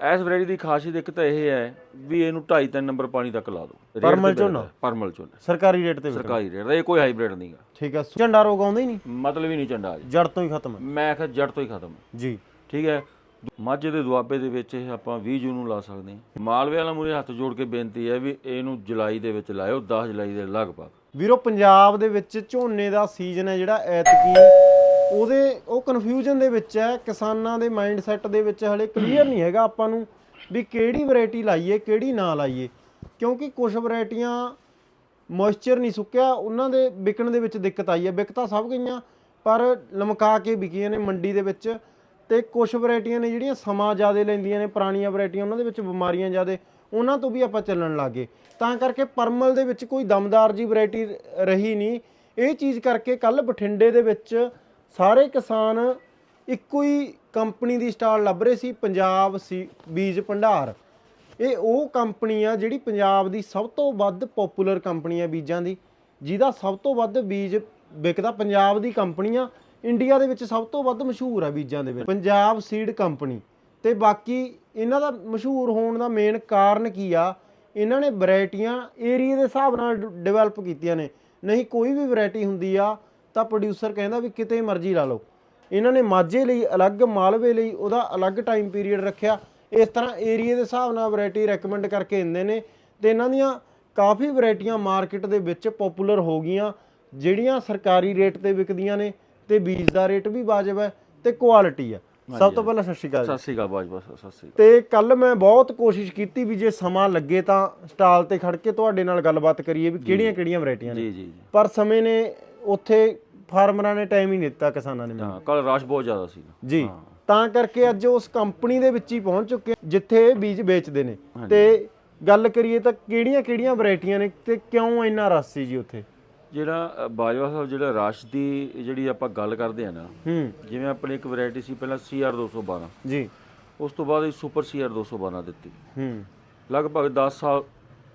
ਇਸ ਵੈਰਾਈਟੀ ਦੀ ਖਾਸੀਅਤ ਇੱਕ ਤਾਂ ਇਹ ਹੈ ਵੀ ਇਹਨੂੰ 2.5 3 ਨੰਬਰ ਪਾਣੀ ਤੱਕ ਲਾ ਦਿਓ। ਪਰਮਲ ਝੋਨਾ? ਪਰਮਲ ਝੋਨਾ। ਸਰਕਾਰੀ ਰੇਟ ਤੇ ਸਰਕਾਰੀ ਰੇਟ ਦਾ ਇਹ ਕੋਈ ਹਾਈਬ੍ਰਿਡ ਨਹੀਂਗਾ ਠੀਕ ਹੈ ਝੰਡਾ ਰੋਗ ਆਉਂਦਾ ਹੀ ਨਹੀਂ? ਮਤਲਬ ਹੀ ਨਹੀਂ ਜੀ ਜੜ ਤੋਂ ਹੀ ਖਤਮ ਹੈ ਮੈਂ ਕਿਹਾ ਜੜ ਤੋਂ ਹੀ ਖਤਮ ਹੈ। ਜੀ। ਠੀਕ ਹੈ ਮਾਝੇ ਦੇ ਦੁਆਬੇ ਦੇ ਵਿੱਚ ਇਹ ਆਪਾਂ 20 ਜੂਨ ਨੂੰ ਲਾ ਸਕਦੇ ਹਾਂ। ਮਾਲਵੇ ਵਾਲਾ ਮੂਰੇ ਹੱਥ ਜੋੜ ਕੇ ਬੇਨਤੀ ਹੈ ਵੀ ਇਹਨੂੰ ਜੁਲਾਈ ਦੇ ਵਿੱਚ ਲਾਇਓ 10 ਜੁਲਾਈ ਦੇ ਲਗਭਗ। ਵੀਰੋ ਪੰਜਾਬ ਦੇ ਵਿੱਚ ਝੋਨੇ ਦਾ ਸੀਜ਼ਨ ਹੈ ਜਿਹੜਾ ਐਤਕੀ ਉਹਦੇ, ਉਹ ਕਨਫਿਊਜ਼ਨ ਦੇ ਵਿੱਚ ਹੈ, ਕਿਸਾਨਾਂ ਦੇ ਮਾਈਂਡ ਸੈੱਟ ਦੇ ਵਿੱਚ ਹਲੇ ਕਲੀਅਰ ਨਹੀਂ ਹੈਗਾ ਆਪਾਂ ਨੂੰ ਵੀ ਕਿਹੜੀ ਵੈਰਾਈਟੀ ਲਾਈਏ, ਕਿਹੜੀ ਨਾ ਲਾਈਏ। ਕਿਉਂਕਿ ਕੁਝ ਵੈਰਾਈਟੀਆਂ ਮੋਇਸਚਰ ਨਹੀਂ ਸੁੱਕਿਆ, ਉਹਨਾਂ ਦੇ ਵਿਕਣ ਦੇ ਵਿੱਚ ਦਿੱਕਤ ਆਈ ਹੈ। ਵਿਕ ਤਾਂ ਸਭ ਗਈਆਂ, ਪਰ ਲਮਕਾ ਕੇ ਵਿਕੀਆਂ ਨੇ ਮੰਡੀ ਦੇ ਵਿੱਚ। ਤੇ ਕੁਝ ਵੈਰਾਈਟੀਆਂ ਨੇ ਜਿਹੜੀਆਂ ਸਮਾਂ ਜ਼ਿਆਦਾ ਲੈਂਦੀਆਂ ਨੇ, ਪੁਰਾਣੀਆਂ ਵੈਰਾਈਟੀਆਂ ਉਹਨਾਂ ਦੇ ਵਿੱਚ ਬਿਮਾਰੀਆਂ ਜ਼ਿਆਦਾ, ਉਹਨਾਂ ਤੋਂ ਵੀ ਆਪਾਂ ਚੱਲਣ ਲੱਗੇ। ਤਾਂ ਕਰਕੇ ਪਰਮਲ ਦੇ ਵਿੱਚ ਕੋਈ ਦਮਦਾਰ ਜੀ ਵੈਰਾਈਟੀ ਰਹੀ ਨਹੀਂ। ਇਹ ਚੀਜ਼ ਕਰਕੇ ਕੱਲ ਬਠਿੰਡੇ ਦੇ ਵਿੱਚ ਸਾਰੇ ਕਿਸਾਨ ਇੱਕੋ ਹੀ ਕੰਪਨੀ ਦੀ ਸਟਾਲ ਲੱਭ ਰਹੇ ਸੀ, ਪੰਜਾਬ ਸੀ, ਬੀਜ ਭੰਡਾਰ। ਇਹ ਉਹ ਕੰਪਨੀ ਆ ਜਿਹੜੀ ਪੰਜਾਬ ਦੀ ਸਭ ਤੋਂ ਵੱਧ ਪਪੂਲਰ ਕੰਪਨੀ ਆ ਬੀਜਾਂ ਦੀ, ਜਿਹਦਾ ਸਭ ਤੋਂ ਵੱਧ ਬੀਜ ਵਿਕਦਾ ਪੰਜਾਬ ਦੀ ਕੰਪਨੀ ਆ ਇੰਡੀਆ ਦੇ ਵਿੱਚ ਸਭ ਤੋਂ ਵੱਧ ਮਸ਼ਹੂਰ ਆ ਬੀਜਾਂ ਦੇ ਵਿੱਚ। ਪੰਜਾਬ ਸੀਡ ਕੰਪਨੀ ਤੇ ਬਾਕੀ ਇਹਨਾਂ ਦਾ ਮਸ਼ਹੂਰ ਹੋਣ ਦਾ ਮੇਨ ਕਾਰਨ ਕੀ ਆ? ਇਹਨਾਂ ਨੇ ਵੈਰਾਈਟੀਆਂ ਏਰੀਆ ਦੇ ਹਿਸਾਬ ਨਾਲ ਡਿਵੈਲਪ ਕੀਤੀਆਂ ਨੇ। ਨਹੀਂ, ਕੋਈ ਵੀ ਵੈਰਾਈਟੀ ਹੁੰਦੀ ਆ ਤਾਂ ਪ੍ਰੋਡਿਊਸਰ ਕਹਿੰਦਾ ਵੀ ਕਿਤੇ ਮਰਜ਼ੀ ਲਾ ਲਓ। ਇਹਨਾਂ ਨੇ ਮਾਝੇ ਲਈ ਅਲੱਗ ਮਾਲਵੇ ਲਈ ਉਹਦਾ ਅਲੱਗ ਟਾਈਮ ਪੀਰੀਅਡ ਰੱਖਿਆ। ਇਸ ਤਰ੍ਹਾਂ ਏਰੀਆ ਦੇ ਹਿਸਾਬ ਨਾਲ ਵੈਰਾਈਟੀ ਰეკਮੈਂਡ ਕਰਕੇ ਦਿੰਦੇ ਨੇ ਤੇ ਇਹਨਾਂ ਦੀਆਂ ਕਾਫੀ ਵੈਰਾਈਟੀਆਂ ਮਾਰਕੀਟ ਦੇ ਵਿੱਚ ਪਪੂਲਰ ਹੋ ਗਈਆਂ ਜਿਹੜੀਆਂ ਸਰਕਾਰੀ ਰੇਟ ਤੇ ਵਿਕਦੀਆਂ ਨੇ ਤੇ ਬੀਜ ਦਾ ਰੇਟ ਵੀ ਵਾਜਬ ਹੈ ਤੇ ਕੁਆਲਿਟੀ ਹੈ। ਸਭ ਤੋਂ ਪਹਿਲਾਂ ਸਤਿ ਸ਼੍ਰੀ ਅਕਾਲ। ਸਤਿ ਸ੍ਰੀ ਅਕਾਲ ਬਾਜ ਬਸ ਸਤਿ ਸ੍ਰੀ ਅਕਾਲ। ਤੇ ਕੱਲ ਮੈਂ ਬਹੁਤ ਕੋਸ਼ਿਸ਼ ਕੀਤੀ ਵੀ ਜੇ ਸਮਾਂ ਲੱਗੇ ਤਾਂ ਸਟਾਲ ਤੇ ਖੜ ਕੇ ਤੁਹਾਡੇ ਨਾਲ ਗੱਲਬਾਤ ਕਰੀਏ ਵੀ ਕਿਹੜੀਆਂ ਕਿਹੜੀਆਂ ਵੈਰਾਈਟੀਆਂ ਨੇ। ਜੀ ਜੀ। ਪਰ ਸਮੇਂ ਨੇ ਉੱਥੇ ਫਾਰਮਰਾਂ ਨੇ ਟਾਈਮ ਹੀ ਨਹੀਂ ਦਿੱਤਾ ਕਿਸਾਨਾਂ ਨੇ ਮੈਨੂੰ। ਹਾਂ ਕੱਲ ਰਸ਼ ਬਹੁਤ ਜ਼ਿਆਦਾ ਸੀ। ਜੀ ਤਾਂ ਕਰਕੇ ਅੱਜ ਉਸ ਕੰਪਨੀ ਦੇ ਵਿੱਚ ਹੀ ਪਹੁੰਚ ਚੁੱਕੇ ਹਾਂ, ਜਿੱਥੇ ਇਹ ਬੀਜ ਵੇਚਦੇ ਨੇ। ਤੇ ਗੱਲ ਕਰੀਏ ਤਾਂ ਕਿਹੜੀਆਂ ਕਿਹੜੀਆਂ ਵੈਰਾਈਟੀਆਂ ਨੇ ਤੇ ਕਿਉਂ ਇੰਨਾ ਰਸ ਸੀ ਜੀ ਉੱਥੇ? ਜਿਹੜਾ ਅ, ਬਾਜਵਾ ਸਾਹਿਬ ਜਿਹੜਾ ਰਸ਼ ਦੀ ਜਿਹੜੀ ਆਪਾਂ ਗੱਲ ਕਰਦੇ ਆ ਨਾ ਹੂੰ। ਜਿਵੇਂ ਆਪਣੀ ਇੱਕ ਵੈਰਾਈਟੀ ਸੀ ਪਹਿਲਾਂ CR 212 ਜੀ। ਉਸ ਤੋਂ ਬਾਅਦ ਇਹ ਸੁਪਰ CR 212 ਦਿੱਤੀ। ਹੂੰ। ਲਗਭਗ 10 ਸਾਲ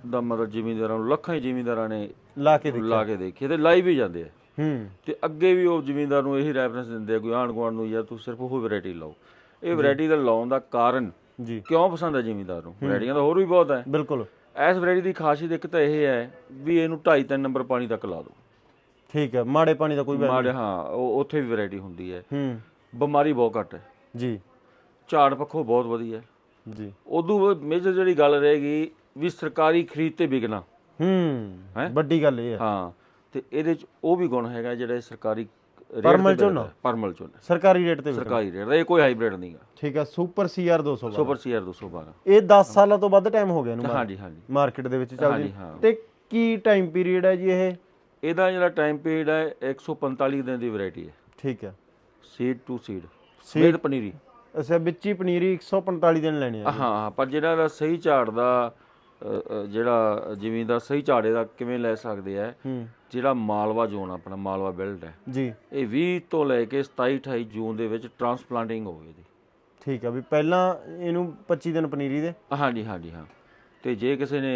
ਦਾ ਮਤਲਬ ਜ਼ਿਮੀਂਦਾਰਾਂ ਨੂੰ ਲੱਖਾਂ ਹੀ ਜ਼ਿਮੀਂਦਾਰਾਂ ਨੇ ਲਾ ਕੇ ਦੇਖ ਲਾ ਕੇ ਦੇਖੇ ਤੇ ਲਾਈਵ ਵੀ ਜਾਂਦੇ ਆ। ਹੂੰ। ਤੇ ਅੱਗੇ ਵੀ ਉਹ ਜ਼ਿਮੀਂਦਾਰ ਨੂੰ ਇਹੀ ਰੈਫਰੈਂਸ ਦਿੰਦੇ ਆ ਕੋਈ ਆਂਢ ਗੁਆਂਢ ਨੂੰ ਯਾਰ ਤੂੰ ਸਿਰਫ ਉਹ ਵੈਰਾਈਟੀ ਲਾਓ। ਇਹ ਵੈਰਾਈਟੀ ਦਾ ਲਾਉਣ ਦਾ ਕਾਰਨ ਜੀ। ਕਿਉਂ ਪਸੰਦ ਹੈ ਜ਼ਿਮੀਂਦਾਰ ਨੂੰ? ਵੈਰਾਈਟੀਆਂ ਤਾਂ ਹੋਰ ਵੀ ਬਹੁਤ ਹੈ। ਬਿਲਕੁਲ। ਇਸ ਵੈਰਾਈਟੀ ਦੀ ਖਾਸੀਅਤ ਇੱਕ ਤਾਂ ਇਹ ਹੈ ਵੀ ਇਹਨੂੰ 2.5 3 ਨੰਬਰ ਪਾਣੀ ਤੱਕ ਲਾ ਦਿਓ। ਠੀਕ ਹੈ ਮਾੜੇ ਪਾਣੀ ਦਾ ਕੋਈ ਵੈ- ਮਾੜੇ ਹਾਂ ਉਹ ਉੱਥੇ ਵੀ ਵੈਰਾਈਟੀ ਹੁੰਦੀ ਹੈ। ਹੂੰ। ਬਿਮਾਰੀ ਬਹੁਤ ਘੱਟ ਹੈ। ਜੀ। ਝਾੜ ਪੱਖੋਂ ਬਹੁਤ ਵਧੀਆ ਜੀ। ਉਦੋਂ ਮੇਜਰ ਜਿਹੜੀ ਗੱਲ ਰਹੇਗੀ ਵੀ ਸਰਕਾਰੀ ਖਰੀਦ ਤੇ ਵਿਕਣਾ। ਹੂੰ ਵੱਡੀ ਗੱਲ ਇਹ ਹੈ। ਹਾਂ ਤੇ ਇਹਦੇ ਚ ਉਹ ਵੀ ਗੁਣ ਹੈਗਾ ਜਿਹੜਾ ਸਰਕਾਰੀ ਪਰਮਲ ਝੋਨਾ? ਪਰਮਲ ਝੋਨਾ। ਸਰਕਾਰੀ ਰੇਟ ਤੇ। ਸਰਕਾਰੀ ਰੇਟ ਇਹ ਕੋਈ ਹਾਈਬ੍ਰਿਡ ਨਹੀਂਗਾ ਠੀਕ ਹੈ ਸੁਪਰ ਸੀਆਰ 200 ਸੁਪਰ ਸੀਆਰ 212 ਇਹ 10 ਸਾਲਾਂ ਤੋਂ ਵੱਧ ਟਾਈਮ ਹੋ ਗਿਆ ਇਹਨੂੰ ਹਾਂਜੀ ਹਾਂਜੀ। ਮਾਰਕੀਟ ਦੇ ਵਿੱਚ ਚੱਲਦੀ ਹਾਂ। ਤੇ ਕੀ ਟਾਈਮ ਪੀਰੀਅਡ ਹੈ ਜੀ ਇਹ? ਇਹਦਾ ਜਿਹੜਾ ਟਾਈਮ ਪੀਰੀਅਡ ਹੈ 145 ਦਿਨ ਦੀ ਵੈਰਾਈਟੀ ਹੈ। ਠੀਕ ਹੈ। ਸੀਡ ਟੂ ਸੀਡ ਸੀਡ ਪਨੀਰੀ। ਅੱਛਾ ਵਿੱਚ ਹੀ ਪਨੀਰੀ 145 ਦਿਨ ਲੈਣੇ ਹਾਂ। ਹਾਂ ਪਰ ਜਿਹੜਾ ਸਹੀ ਝਾੜ ਦਾ ਜਿਹੜਾ ਜ਼ਮੀਨ ਦਾ ਸਹੀ ਝਾੜੇ ਦਾ ਕਿਵੇਂ ਲੈ ਸਕਦੇ ਆ ਜਿਹੜਾ ਮਾਲਵਾ ਜ਼ੋਨ ਆਪਣਾ ਮਾਲਵਾ ਬਿਲਡ ਹੈ। ਜੀ। ਇਹ 20 ਤੋਂ ਲੈ ਕੇ 27 28 ਜੂਨ ਦੇ ਵਿੱਚ ਟਰਾਂਸਪਲਾਂਟਿੰਗ ਹੋਵੇ ਇਹਦੀ। ਠੀਕ ਹੈ ਵੀ ਪਹਿਲਾਂ ਇਹਨੂੰ 25 ਦਿਨ ਪਨੀਰੀ ਦੇ। ਹਾਂਜੀ ਹਾਂਜੀ ਹਾਂ। ਤੇ ਜੇ ਕਿਸੇ ਨੇ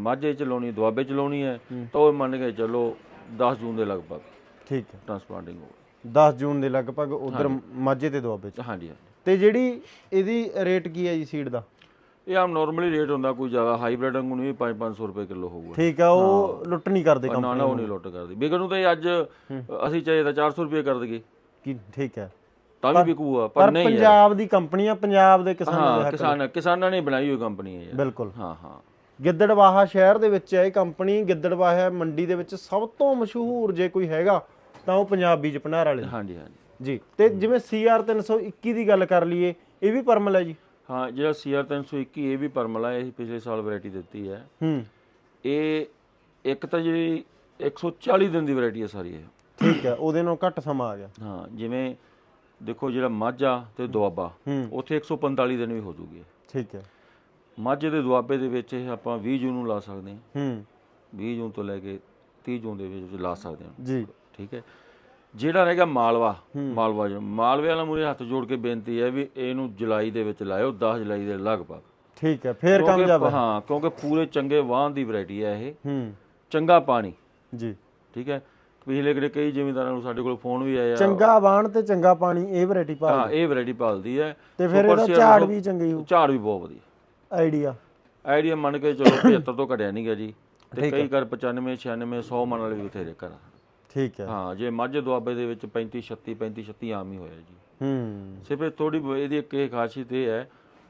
ਮਾਝੇ ਚ ਲਾਉਣੀ ਦੁਆਬੇ ਚ ਲਾਉਣੀ ਹੈ। ਤਾਂ ਉਹ ਮੰਨ ਕੇ ਚੱਲੋ 10 ਜੂਨ ਦੇ ਲਗਭਗ ਠੀਕ ਹੈ ਟਰਾਂਸਪਲਾਂਟਿੰਗ ਹੋਵੇ। 10 ਜੂਨ ਦੇ ਲਗਭਗ ਉਧਰ ਮਾਝੇ ਤੇ ਦੁਆਬੇ ਚ। ਹਾਂਜੀ ਹਾਂਜੀ। ਤੇ ਜਿਹੜੀ ਇਹਦੀ ਰੇਟ ਕੀ ਹੈ ਜੀ ਸੀਡ ਦਾ? ਇਹ ਆਮ ਨਾਰਮਲੀ ਰੇਟ ਹੁੰਦਾ ਕੋਈ ਜ਼ਿਆਦਾ ਹਾਈਬ੍ਰਿਡ ਵਾਂਗੂ ਨਹੀਂ 5-500 ਰੁਪਏ ਕਿਲੋ ਹੋਊਗਾ। ਠੀਕ ਆ ਉਹ ਲੁੱਟ ਨਹੀਂ ਕਰਦੇ ਕੰਮ ਨਾ ਨਾ ਉਹ ਨਹੀਂ ਲੁੱਟ ਕਰਦੀ। ਵਿਕਣ ਨੂੰ ਤਾਂ ਇਹ ਅੱਜ ਅਸੀਂ ਚਾਹੇ ਤਾਂ 400 ਰੁਪਏ ਕਰ ਦਈਏ। ਕੀ ਠੀਕ ਹੈ ਤਾਂ ਵੀ ਵਿਕੂਗਾ ਪਰ ਪਰ ਨਹੀਂ ਪੰਜਾਬ ਦੀ ਕੰਪਨੀ ਆ ਪੰਜਾਬ ਦੇ ਕਿਸਾਨਾਂ ਦੇ ਹੱਕ ਕਿਸਾਨ ਕਿਸਾਨਾਂ ਨੇ ਬਣਾਈ ਹੋਈ ਕੰਪਨੀ ਹੈ ਯਾਰ ਬਿਲਕੁਲ। ਹਾਂ ਹਾਂ। ਗਿੱਦੜਵਾਹਾ ਸ਼ਹਿਰ ਦੇ ਵਿੱਚ ਹੈ ਇਹ ਕੰਪਨੀ ਗਿੱਦੜਵਾਹਾ ਮੰਡੀ ਦੇ ਵਿੱਚ ਸਭ ਤੋਂ ਮਸ਼ਹੂਰ ਜੇ ਕੋਈ ਹੈਗਾ ਤਾਂ ਉਹ ਪੰਜਾਬ ਭੰਡਾਰ ਵਾਲੇ। ਹਾਂਜੀ ਹਾਂਜੀ। ਜੀ ਤੇ ਜਿਵੇਂ CR 321 ਦੀ ਗੱਲ ਕਰ ਲਈਏ ਇਹ ਵੀ ਪਰਮਲ ਹੈ ਜੀ? ਹਾਂ ਜਿਹੜਾ CR 321 ਇਹ ਵੀ ਪਰਮਲਾ ਇਹ ਪਿਛਲੇ ਸਾਲ ਵੈਰਾਈਟੀ ਦਿੱਤੀ ਹੈ। ਹੂੰ। ਇਹ ਇੱਕ ਤਾਂ ਜਿਹੜੀ 140 ਦਿਨ ਦੀ ਵੈਰਾਈਟੀ ਹੈ ਸਾਰੀ ਇਹ। ਠੀਕ ਹੈ ਉਹਦੇ ਨਾਲ ਘੱਟ ਸਮਾਂ ਆ ਗਿਆ। ਹਾਂ ਜਿਵੇਂ ਦੇਖੋ ਜਿਹੜਾ ਮਾਝਾ ਤੇ ਦੁਆਬਾ ਹੂੰ। ਉੱਥੇ 145 ਦਿਨ ਵੀ ਹੋ ਜੂਗੀ। ਠੀਕ ਹੈ। ਮਾਝੇ ਦੇ ਦੁਆਬੇ ਦੇ ਵਿੱਚ ਇਹ ਆਪਾਂ 20 ਜੂਨ ਨੂੰ ਲਾ ਸਕਦੇ ਹਾਂ। ਹੂੰ। 20 ਜੂਨ ਤੋਂ ਲੈ ਕੇ 30 ਜੂਨ ਦੇ ਵਿੱਚ ਲਾ ਸਕਦੇ ਹਾਂ। ਜੀ। ਠੀਕ ਹੈ। ਜਿਹੜਾ ਰਹੇਗਾ ਮਾਲਵਾ ਮਾਲਵਾ ਜੋ। ਮਾਲਵੇ ਵਾਲਾ ਮੂਰੇ ਹੱਥ ਜੋੜ ਕੇ ਬੇਨਤੀ ਹੈ ਵੀ ਇਹਨੂੰ ਜੁਲਾਈ ਦੇ ਵਿੱਚ ਲਾਇਓ 10 ਜੁਲਾਈ ਦੇ ਲਗਭਗ। ਠੀਕ ਹੈ ਫੇਰ ਕਾਮਯਾਬ ਹੈ ਕਿਉਂਕਿ ਪੂਰੇ ਚੰਗੇ ਵਾਹਨ ਦੀ ਵੈਰਾਈਟੀ ਹੈ ਇਹ। ਹੂੰ। ਚੰਗਾ ਪਾਣੀ। ਜੀ। ਠੀਕ ਹੈ? ਪਿਛਲੇ ਕਿਹੜੇ ਕਈ ਜ਼ਿਮੀਂਦਾਰਾਂ ਨੂੰ ਸਾਡੇ ਕੋਲ ਫੋਨ ਵੀ ਆਇਆ। ਚੰਗਾ ਬਾਣ ਤੇ ਚੰਗਾ ਪਾਣੀ ਇਹ ਵੈਰਾਈਟੀ ਪਾ ਹਾਂ ਇਹ ਵੈਰਾਈਟੀ ਭਾਲਦੀ ਹੈ। ਤੇ ਫਿਰ ਇਹਦਾ ਝਾੜ ਵੀ ਚੰਗੀ ਹੋ ਝਾੜ ਵੀ ਬਹੁਤ ਵਧੀਆ। ਆਈਡੀਆ। ਆਈਡੀਆ ਮੰਨ ਕੇ ਚਲੋ 75 ਤੋਂ ਘਟਿਆ ਨਹੀਂ ਗਿਆ ਜੀ। ਤੇ ਕਈ ਕਰ 95 96 100 ਮਨ ਵਾਲੇ ਵੀ ਬਥੇਰੇ ਕਰ ਠੀਕ ਹੈ। ਹਾਂ ਜੇ ਮਾਝੇ ਦੁਆਬੇ ਦੇ ਵਿੱਚ 35 36 35 36 ਆਮ ਹੀ ਹੋਇਆ ਜੀ। ਹੂੰ। ਸਿਰਫ ਥੋੜੀ ਇਹਦੀ ਇੱਕ ਇਹ ਖਾਸੀਅਤ ਇਹ ਹੈ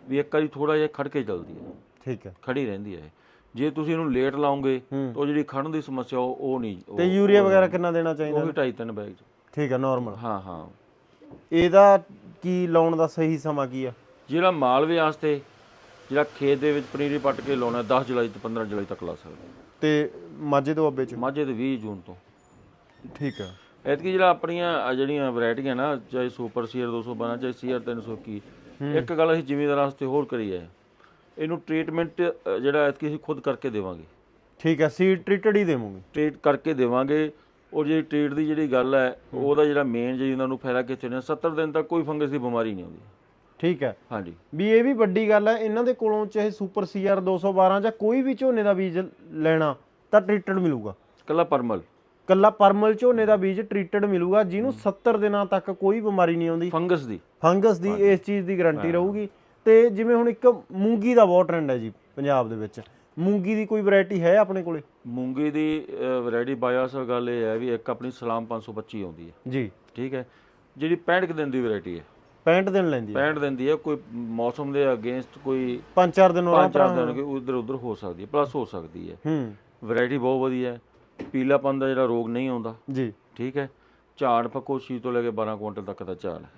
ਵੀ ਇੱਕ ਵਾਰੀ ਥੋੜਾ ਜਿਹਾ ਖੜ ਕੇ ਚੱਲਦੀ ਹੈ। ਠੀਕ ਹੈ। ਖੜੀ ਰਹਿੰਦੀ ਹੈ ਜੇ ਤੁਸੀਂ ਇਹਨੂੰ ਲੇਟ ਲਾਉਂਗੇ। ਤਾਂ ਜਿਹੜੀ ਖੜਨ ਦੀ ਸਮੱਸਿਆ ਉਹ ਨਹੀਂ ਤੇ ਯੂਰੀਆ ਵਗੈਰਾ ਕਿੰਨਾ ਦੇਣਾ ਚਾਹੀਦਾ? ਉਹ ਵੀ ਢਾਈ ਤਿੰਨ ਬੈਗ ਠੀਕ ਹੈ ਨਾਰਮਲ ਹਾਂ ਹਾਂ। ਇਹਦਾ ਕੀ ਲਾਉਣ ਦਾ ਸਹੀ ਸਮਾਂ ਕੀ ਆ? ਜਿਹੜਾ ਮਾਲਵੇ ਵਾਸਤੇ ਜਿਹੜਾ ਖੇਤ ਦੇ ਵਿੱਚ ਪਨੀਰੀ ਪੱਟ ਕੇ ਲਾਉਣਾ 10 ਜੁਲਾਈ ਤੋਂ 15 ਜੁਲਾਈ ਤੱਕ ਲਾ ਸਕਦੇ ਤੇ ਮਾਝੇ ਤੋਂ ਅੱਬੇ ਚ? ਮਾਝੇ ਦੇ 20 ਜੂਨ ਤੋਂ। ਠੀਕ ਹੈ ਐਤਕੀ ਜਿਹੜਾ ਆਪਣੀਆਂ ਆਹ ਜਿਹੜੀਆਂ ਵੈਰਾਈਟੀਆਂ ਨਾ ਚਾਹੇ ਸੁਪਰ ਸੀਅਰ 212 ਚਾਹੇ ਸੀਅਰ 321 ਇੱਕ ਗੱਲ ਅਸੀਂ ਜ਼ਿਮੀਂਦਾਰਾਂ ਵਾਸਤੇ ਹੋਰ ਕਰੀ ਹੈ ਇਹਨੂੰ ਟ੍ਰੀਟਮੈਂਟ ਜਿਹੜਾ ਐਤਕੀ ਅਸੀਂ ਖੁਦ ਕਰਕੇ ਦੇਵਾਂਗੇ। ਠੀਕ ਹੈ ਸੀਡ ਟ੍ਰੀਟਡ ਹੀ ਦੇਵਾਂਗੇ। ਟ੍ਰੀਟ ਕਰਕੇ ਦੇਵਾਂਗੇ। ਉਹ ਜਿਹੜੀ ਟ੍ਰੀਟ ਦੀ ਜਿਹੜੀ ਗੱਲ ਹੈ ਉਹਦਾ ਜਿਹੜਾ ਮੇਨ ਜਿਹੜੀ ਉਹਨਾਂ ਨੂੰ ਫਾਇਦਾ ਕਿੱਥੇ ਨੇ 70 ਦਿਨ ਤੱਕ ਕੋਈ ਫੰਗਸ ਦੀ ਬਿਮਾਰੀ ਨਹੀਂ ਆਉਂਦੀ। ਠੀਕ ਹੈ ਹਾਂਜੀ। ਵੀ ਇਹ ਵੀ ਵੱਡੀ ਗੱਲ ਹੈ ਇਹਨਾਂ ਦੇ ਕੋਲੋਂ ਚਾਹੇ ਸੁਪਰ ਸੀਆਰ 212 ਜਾਂ ਕੋਈ ਵੀ ਝੋਨੇ ਦਾ ਬੀਜ ਲੈਣਾ ਤਾਂ ਟ੍ਰੀਟਡ ਮਿਲੂਗਾ। ਕੱਲਾ ਪਰਮਲ। ਕੱਲਾ ਪਰਮਲ ਝੋਨੇ ਦਾ ਬੀਜ ਟ੍ਰੀਟਡ ਮਿਲੂਗਾ ਜਿਹਨੂੰ 70 ਦਿਨਾਂ ਤੱਕ ਕੋਈ ਬਿਮਾਰੀ ਨਹੀਂ ਆਉਂਦੀ। ਫੰਗਸ ਦੀ। ਫੰਗਸ ਦੀ ਇਸ ਚੀਜ਼ ਦੀ ਗਾਰੰਟੀ ਰਹੂਗੀ। ਤੇ ਜਿਵੇਂ ਹੁਣ ਇੱਕ ਮੂੰਗੀ ਦਾ ਬਹੁਤ ਟ੍ਰੈਂਡ ਹੈ ਜੀ ਪੰਜਾਬ ਦੇ ਵਿੱਚ। ਮੂੰਗੀ ਦੀ ਕੋਈ ਵੈਰਾਈਟੀ ਹੈ ਆਪਣੇ ਕੋਲੇ? ਮੂੰਗੀ ਦੀ ਵੈਰਾਈਟੀ ਬਾਇਓਸ ਗੱਲ ਇਹ ਹੈ ਵੀ ਇੱਕ ਆਪਣੀ ਸਲਾਮ 525 ਆਉਂਦੀ ਹੈ। ਜੀ। ਠੀਕ ਹੈ। ਜਿਹੜੀ 65 ਕੁ ਦਿਨ ਦੀ ਵੈਰਾਈਟੀ ਹੈ। 65 ਦਿਨ ਲੈਂਦੀ ਹੈ। 65 ਦਿਨ ਦੀ ਹੈ ਕੋਈ ਮੌਸਮ ਦੇ ਅਗੇਂਸਟ ਕੋਈ ਪੰਜ ਚਾਰ ਦਿਨ ਉਹਨਾਂ ਪੰਜ ਚਾਰ ਦਿਨ ਕੋਈ ਉਧਰ ਉਧਰ ਹੋ ਸਕਦੀ ਹੈ ਪਲੱਸ ਹੋ ਸਕਦੀ ਹੈ। ਹੂੰ। ਵੈਰਾਈਟੀ ਬਹੁਤ ਵਧੀਆ ਹੈ। ਪੀਲਾਪਨ ਦਾ ਜਿਹੜਾ ਰੋਗ ਨਹੀਂ ਆਉਂਦਾ। ਜੀ। ਠੀਕ ਹੈ? ਝਾੜ ਪੱਕੋ ਛੀ ਤੋਂ ਲੈ ਕੇ 12 ਕੁਇੰਟਲ ਤੱਕ ਦਾ ਝਾੜ ਹੈ।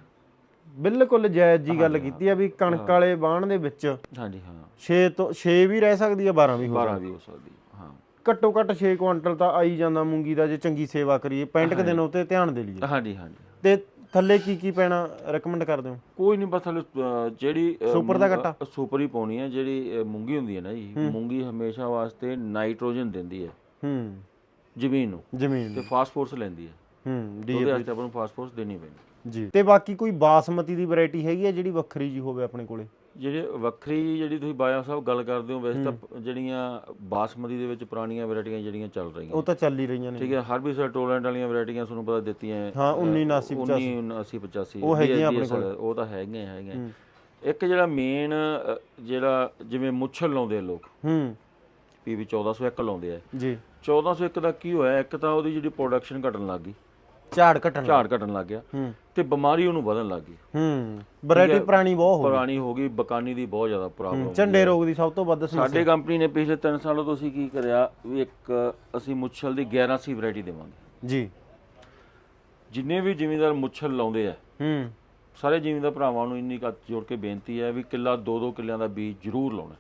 ਬਿਲਕੁਲ ਜਾਇਜ਼ ਜੀ ਗੱਲ ਕੀਤੀ ਆ ਵੀ ਕਣਕ ਵਾਲੇ ਬਾਣ ਦੇ ਵਿੱਚ ਹਾਂਜੀ ਹਾਂ। 6 ਤੋਂ 6 ਵੀ ਰਹਿ ਸਕਦੀ ਆ 12 ਵੀ ਹੋ 12 ਵੀ ਹੋ ਸਕਦੀ ਹੈ, ਘੱਟੋ ਘੱਟ 6 ਕੁਇੰਟਲ ਤਾਂ ਆਈ ਜਾਂਦਾ ਮੂੰਗੀ ਦਾ ਜੇ ਚੰਗੀ ਸੇਵਾ ਕਰੀਏ 65 ਕੁ ਦਿਨ ਉਤੇ ਧਿਆਨ ਦੇ ਲਈਏ। ਹਾਂਜੀ ਹਾਂਜੀ। ਤੇ ਥੱਲੇ ਕੀ ਕੀ ਪੈਣਾ ਰეკਮੈਂਡ ਕਰਦੇ ਹੋ? ਕੋਈ ਨਹੀਂ ਬਸ ਅਹ, ਜਿਹੜੀ ਸੁਪਰ ਦਾ ਮੂੰਗਾ- ਸੁਪਰ ਹੀ ਪਾਉਣੀ ਹੈ ਜਿਹੜੀ ਮੂੰਗੀ ਹੁੰਦੀ ਹੈ ਨਾ ਜੀ। ਮੂੰਗੀ ਹਮੇਸ਼ਾ ਵਾਸਤੇ ਨਾਈਟ੍ਰੋਜਨ ਦਿੰਦੀ ਹੈ। ਹੂੰ। ਜ਼ਮੀਨ ਨੂੰ ਜ਼ਮੀਨ ਤੇ ਫਾਸਫੋਰਸ ਲੈਂਦੀ ਹੈ। ਹੂੰ ਡੀ ਉਹਦੇ ਵਾਸਤੇ ਆਪਾਂ ਨੂੰ ਫਾਸਫੋਰਸ ਦੇਣੀ ਪੈਂਦੀ। ਜੀ। ਤੇ ਬਾਕੀ ਕੋਈ ਬਾਸਮਤੀ ਦੀ ਵੈਰਾਈਟੀ ਹੈਗੀ ਹੈ ਜਿਹੜੀ ਵੱਖਰੀ ਜੀ ਹੋਵੇ ਆਪਣੇ ਕੋਲੇ? ਜਿਹੜੇ ਵੱਖਰੀ ਜਿਹੜੀ ਤੁਸੀਂ ਬਾਇਆ ਸਾਹਿਬ ਗੱਲ ਕਰਦੇ ਹੋ ਵੈਸੇ ਤਾਂ ਜਿਹੜੀਆਂ ਬਾਸਮਤੀ ਦੇ ਵਿੱਚ ਪੁਰਾਣੀਆਂ ਵੈਰਾਈਟੀਆਂ ਜਿਹੜੀਆਂ ਚੱਲ ਰਹੀਆਂ ਉਹ ਤਾਂ ਚੱਲ ਹੀ ਰਹੀਆਂ ਨੇ। ਠੀਕ ਹੈ ਹਰਬੀਸਾਈਡ ਟੋਲਰੈਂਟ ਵਾਲੀਆਂ ਵੈਰਾਈਟੀਆਂ ਤੁਹਾਨੂੰ ਪਤਾ ਦਿੱਤੀਆਂ ਹੈ। ਹਾਂ 1980 19 80 85 ਉਹ ਹੈਗੀਆਂ ਆਪਣੇ ਕੋਲ। ਉਹ ਤਾਂ ਹੈਗੀਆਂ ਹੈਗੀਆਂ। ਇੱਕ ਜਿਹੜਾ ਮੇਨ ਜਿਹੜਾ ਜਿਵੇਂ ਮੁੱਛਲ ਲਾਉਂਦੇ ਆ ਲੋਕ। ਹੂੰ। ਪੀਵੀ 1401 ਲਾਉਂਦੇ ਆ। ਜੀ। 1401 ਦਾ ਕੀ ਹੋਇਆ? ਇੱਕ ਤਾਂ ਉਹਦੀ ਜਿਹੜੀ ਪ੍ਰੋਡਕਸ਼ਨ ਘਟਣ ਲੱਗ ਗਈ। ਝਾੜ ਘਟਣ ਝਾੜ ਘਟਣ ਲੱਗ ਗਿਆ। ਹੂੰ। ਤੇ ਬਿਮਾਰੀ ਉਹਨੂੰ ਵਧਣ ਲੱਗ ਗਈ। ਹੂੰ। ਵੈਰਾਈਟੀ ਪੁਰਾਣੀ ਬਹੁਤ ਹੋ ਪੁਰਾਣੀ ਹੋ ਗਈ ਬਕਾਨੀ ਦੀ ਬਹੁਤ ਜ਼ਿਆਦਾ ਪ੍ਰੋਬਲਮ ਝੰਡੇ ਰੋਗ ਦੀ ਸਭ ਤੋਂ ਵੱਧ ਸਮੱਸਿਆ। ਸਾਡੇ ਕੰਪਨੀ ਨੇ ਪਿਛਲੇ 3 ਸਾਲਾਂ ਤੋਂ ਅਸੀਂ ਕੀ ਕਰਿਆ ਵੀ ਇੱਕ ਅਸੀਂ ਮੁੱਛਲ ਦੀ 1100 ਵੈਰਾਈਟੀ ਦੇਵਾਂਗੇ। ਜੀ। ਜਿੰਨੇ ਵੀ ਜ਼ਿਮੀਂਦਾਰ ਮੁੱਛਲ ਲਾਉਂਦੇ ਆ ਹੂੰ। ਸਾਰੇ ਜ਼ਿਮੀਂਦਾਰ ਭਰਾਵਾਂ ਨੂੰ ਇੰਨੀ ਕੱਤ ਜੋੜ ਕੇ ਬੇਨਤੀ ਹੈ ਵੀ ਕਿੱਲਾ ਦੋ ਦੋ ਕਿੱਲਿਆਂ ਦਾ ਬੀਜ ਜ਼ਰੂਰ ਲਾਉਣਾ।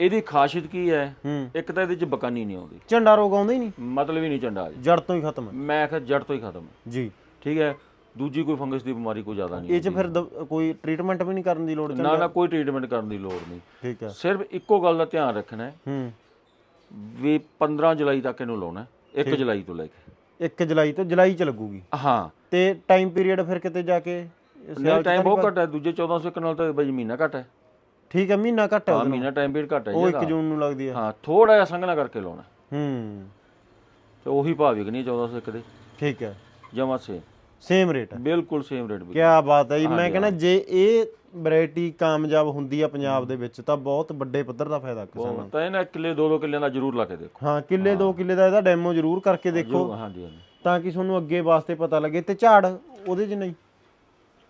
ਇਹਦੀ ਖਾਸੀਅਤ ਕੀ ਹੈ? ਹੂੰ। ਇੱਕ ਤਾਂ ਇਹਦੇ ਵਿੱਚ ਬਕਾਨੀ ਨਹੀਂ ਆਉਂਦੀ। ਝੰਡਾ ਰੋਗ ਆਉਂਦਾ ਹੀ ਨਹੀਂ। ਮਤਲਬ ਹੀ ਨਹੀਂ ਚੰਡਾ ਜੀ ਜੜ ਤੋਂ ਹੀ ਖਤਮ ਹੈ। ਮੈਂ ਕਿਹਾ ਜੜ ਤੋਂ ਹੀ ਖਤਮ ਜੀ। ਠੀਕ ਹੈ? ਦੂਜੀ ਕੋਈ ਫੰਗਸ ਦੀ ਬਿਮਾਰੀ ਕੋਈ ਜ਼ਿਆਦਾ ਨਹੀਂ ਇਹ ਚ ਫਿਰ ਦ- ਕੋਈ ਟ੍ਰੀਟਮੈਂਟ ਵੀ ਨਹੀਂ ਕਰਨ ਦੀ ਲੋੜ ਨਾ ਨਾ ਕੋਈ ਟ੍ਰੀਟਮੈਂਟ ਕਰਨ ਦੀ ਲੋੜ ਨਹੀਂ। ਠੀਕ ਹੈ। ਸਿਰਫ ਇੱਕੋ ਗੱਲ ਦਾ ਧਿਆਨ ਰੱਖਣਾ ਹੈ ਹੂੰ। ਵੀ 15 ਜੁਲਾਈ ਤੱਕ ਇਹਨੂੰ ਲਾਉਣਾ ਹੈ। 1 ਜੁਲਾਈ ਤੋਂ ਲੈ ਕੇ। 1 ਜੁਲਾਈ ਤੋਂ ਜੁਲਾਈ ਚ ਲੱਗੂਗੀ। ਹਾਂ। ਤੇ ਟਾਈਮ ਪੀਰੀਅਡ ਫਿਰ ਕਿਤੇ ਜਾ ਕੇ ਨਹੀਂ ਟਾਈਮ ਬਹੁਤ ਘੱਟ ਹੈ। ਦੂਜੇ 1401 ਨਾਲ ਤਾਂ ਬਈ ਮਹੀਨਾ ਘੱਟ ਹੈ। ਠੀਕ ਹੈ ਮਹੀਨਾ ਘੱਟ ਹੈ ਹਾਂ ਉਹਦੇ ਨਾਲ। ਮਹੀਨਾ ਟਾਈਮ ਪੀਰੀਅਡ ਘੱਟ ਹੈ ਉਹ ਜੀ 1 ਜੂਨ ਨੂੰ ਲੱਗਦੀ ਹੈ। ਹਾਂ ਥੋੜਾ ਜਿਹਾ ਸੰਘਣਾ ਕਰਕੇ ਲਾਉਣਾ। ਹੂੰ। ਤੇ ਉਹੀ ਭਾਅ ਵਿਕਣੀ 1401 ਦੇ। ਠੀਕ ਹੈ। ਜਮਾ ਸੇ ਸੇਮ ਰੇਟ ਹੈ। ਬਿਲਕੁਲ ਸੇਮ ਰੇਟ ਵੀ। ਕੀ ਬਾਤ ਹੈ ਜੀ। ਮੈਂ ਕਹਿੰਦਾ ਜੇ ਇਹ ਵੈਰਾਈਟੀ ਕਾਮਯਾਬ ਹੁੰਦੀ ਆ ਪੰਜਾਬ ਦੇ ਵਿੱਚ ਤਾਂ ਬਹੁਤ ਵੱਡੇ ਪੱਧਰ ਦਾ ਫਾਇਦਾ ਕਿਸਾਨਾਂ ਨੂੰ। ਤਾਂ ਇਹਨਾਂ ਕਿੱਲੇ ਦੋ ਦੋ ਕਿੱਲਿਆਂ ਦਾ ਜ਼ਰੂਰ ਲਾ ਕੇ ਦੇਖੋ। ਹਾਂ ਕਿੱਲੇ 2 ਕਿੱਲੇ ਦਾ ਇਹਦਾ ਡੈਮੋ ਜ਼ਰੂਰ ਕਰਕੇ ਦੇਖੋ। ਜ਼ਰੂਰ, ਹਾਂਜੀ ਹਾਂਜੀ ਤਾਂ ਕਿ ਤੁਹਾਨੂੰ ਅੱਗੇ ਵਾਸਤੇ ਪਤਾ ਲੱਗੇ। ਤੇ ਝਾੜ ਉਹਦੇ 'ਚ ਨਹੀਂ?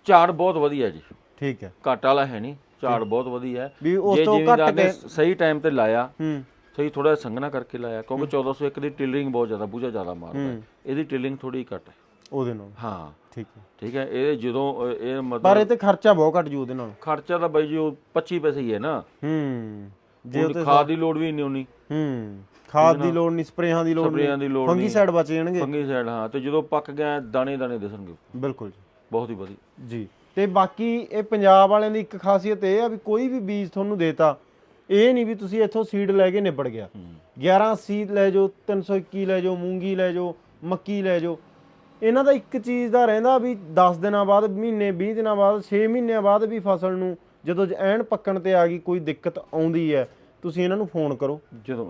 ਝਾੜ ਬਹੁਤ ਵਧੀਆ ਜੀ। ਠੀਕ ਹੈ। ਘੱਟ ਵਾਲਾ ਹੈ ਨਹੀਂ। ਝਾੜ ਬਹੁਤ ਵਧੀਆ ਹੈ। ਵੀ ਉਸ ਤੋਂ ਘੱਟ ਕੇ ਸਹੀ ਟਾਈਮ ਤੇ ਲਾਇਆ ਹੂੰ। ਸਹੀ ਥੋੜਾ ਸੰਘਣਾ ਕਰਕੇ ਲਾਇਆ ਕਿਉਂਕਿ 1401 ਦੀ ਟਿਲਰਿੰਗ ਬਹੁਤ ਜ਼ਿਆਦਾ ਬੂਝਾ ਜ਼ਿਆਦਾ ਮਾਰਦਾ ਹੈ। ਇਹਦੀ ਟਿਲਰਿੰਗ ਥੋੜੀ ਘੱਟ ਹੈ। ਉਹਦੇ ਨਾਲ। ਹਾਂ। ਠੀਕ ਹੈ। ਠੀਕ ਹੈ ਇਹ ਜਦੋਂ ਇਹ ਮਤਲਬ ਪਰ ਇਹ ਤੇ ਖਰਚਾ ਬਹੁਤ ਘੱਟ ਜੂ ਉਹਦੇ ਨਾਲ। ਖਰਚਾ ਤਾਂ ਬਾਈ ਜੀ ਉਹ 25 ਪੈਸੇ ਹੀ ਹੈ ਨਾ। ਹੂੰ। ਜੇ ਉਹਦੀ ਖਾਦ ਦੀ ਲੋੜ ਵੀ ਨਹੀਂ ਉਨੀ ਹੂੰ। ਖਾਦ ਦੀ ਲੋੜ ਨਹੀਂ ਸਪਰੇਹਾਂ ਦੀ ਲੋੜ ਨਹੀਂ। ਸਪਰੇਆਂ ਦੀ ਲੋੜ ਨਹੀਂ। ਬਚ ਜਾਣਗੇ। ਫੰਗੀ ਸਾਈਡ ਹਾਂ। ਤੇ ਜਦੋਂ ਪੱਕ ਗਿਆ ਦਾਣੇ ਦਾਣੇ ਦਿਸਣਗੇ। ਬਿਲਕੁਲ ਜੀ। ਬਹੁਤ ਹੀ ਵਧੀਆ। ਜੀ। ਤੇ ਬਾਕੀ ਇਹ ਪੰਜਾਬ ਵਾਲਿਆਂ ਦੀ ਇੱਕ ਖਾਸੀਅਤ ਇਹ ਆ ਵੀ ਕੋਈ ਵੀ ਬੀਜ ਤੁਹਾਨੂੰ ਦੇਤਾ ਇਹ ਨਹੀਂ ਵੀ ਤੁਸੀਂ ਇੱਥੋਂ ਸੀਡ ਲੈ ਕੇ ਨਿਬੜ ਗਿਆ। 11 ਸੀਡ ਲੈ ਜਾਓ 321 ਲੈ ਜਾਓ ਮੂੰਗੀ ਲੈ ਜਾਓ ਮੱਕੀ ਲੈ ਜਾਓ। ਇਹਨਾਂ ਦਾ ਇੱਕ ਚੀਜ਼ ਦਾ ਰਹਿੰਦਾ ਵੀ 10 ਦਿਨਾਂ ਬਾਅਦ ਮਹੀਨੇ 20 ਦਿਨਾਂ ਬਾਅਦ 6 ਮਹੀਨਿਆਂ ਬਾਅਦ ਵੀ ਫਸਲ ਨੂੰ ਜਦੋਂ ਐਨ ਪੱਕਣ ਤੇ ਆ ਗਈ ਕੋਈ ਦਿੱਕਤ ਆਉਂਦੀ ਹੈ ਤੁਸੀਂ ਇਹਨਾਂ ਨੂੰ ਫੋਨ ਕਰੋ। ਜਦੋਂ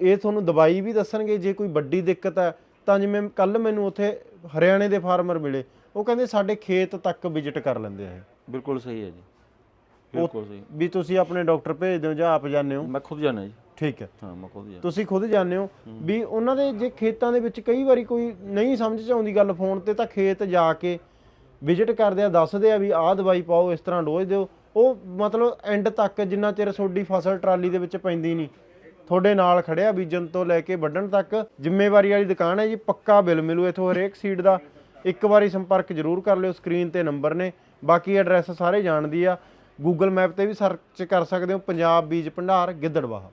ਇਹ ਤੁਹਾਨੂੰ ਦਵਾਈ ਵੀ ਦੱਸਣਗੇ ਜੇ ਕੋਈ ਵੱਡੀ ਦਿੱਕਤ ਹੈ ਤਾਂ ਜਿਵੇਂ ਕੱਲ ਮੈਨੂੰ ਉੱਥੇ ਹਰਿਆਣੇ ਦੇ ਫਾਰਮਰ ਮਿਲੇ ਉਹ ਕਹਿੰਦੇ ਸਾਡੇ ਖੇਤ ਤੱਕ ਵਿਜ਼ਿਟ ਕਰ ਲੈਂਦੇ ਆ ਇਹ। ਬਿਲਕੁਲ ਸਹੀ ਹੈ ਜੀ। ਬਿਲਕੁਲ ਸਹੀ। ਵੀ ਤੁਸੀਂ ਆਪਣੇ ਡਾਕਟਰ ਭੇਜਦੇ ਹੋ ਜਾਂ ਆਪ ਜਾਂਦੇ ਹੋ। ਮੈਂ ਖੁਦ ਜਾਣਾ ਜੀ। ਠੀਕ ਹੈ। ਹਾਂ ਮੈਂ ਖੁਦ ਜਾਣਾ ਤੁਸੀਂ ਖੁਦ ਜਾਂਦੇ ਹੋ। ਵੀ ਉਹਨਾਂ ਦੇ ਜੇ ਖੇਤਾਂ ਦੇ ਵਿੱਚ ਕਈ ਵਾਰੀ ਕੋਈ ਨਹੀਂ ਸਮਝ ਚ ਆਉਂਦੀ ਗੱਲ ਫੋਨ ਤੇ ਤਾਂ ਖੇਤ ਜਾ ਕੇ ਵਿਜ਼ਿਟ ਕਰਦੇ ਆ ਦੱਸਦੇ ਆ ਵੀ ਆਹ ਦਵਾਈ ਪਾਓ ਇਸ ਤਰ੍ਹਾਂ ਡੋਜ਼ ਦਿਓ। ਉਹ ਮਤਲਬ ਐਂਡ ਤੱਕ ਜਿੰਨਾ ਚਿਰ ਤੁਹਾਡੀ ਫਸਲ ਟਰਾਲੀ ਦੇ ਵਿੱਚ ਪੈਂਦੀ ਨਹੀਂ ਤੁਹਾਡੇ ਨਾਲ ਖੜਿਆ ਬੀਜਣ ਤੋਂ ਲੈ ਕੇ ਵੱਢਣ ਤੱਕ ਜ਼ਿੰਮੇਵਾਰੀ ਵਾਲੀ ਦੁਕਾਨ ਹੈ ਜੀ, ਪੱਕਾ ਬਿੱਲ ਮਿਲੂ ਇਥੋਂ ਹਰੇਕ ਸੀਡ ਦਾ। ਇੱਕ ਵਾਰੀ ਸੰਪਰਕ ਜ਼ਰੂਰ ਕਰ ਲਿਓ ਸਕਰੀਨ ਤੇ ਨੰਬਰ ਨੇ। ਬਾਕੀ ਐਡਰੈਸ ਸਾਰੇ ਜਾਣਦੀ ਆ। ਗੂਗਲ ਮੈਪ ਤੇ ਵੀ ਸਰਚ ਕਰ ਸਕਦੇ ਹੋ, ਪੰਜਾਬ ਬੀਜ ਭੰਡਾਰ ਗਿੱਦੜਵਾਹਾ।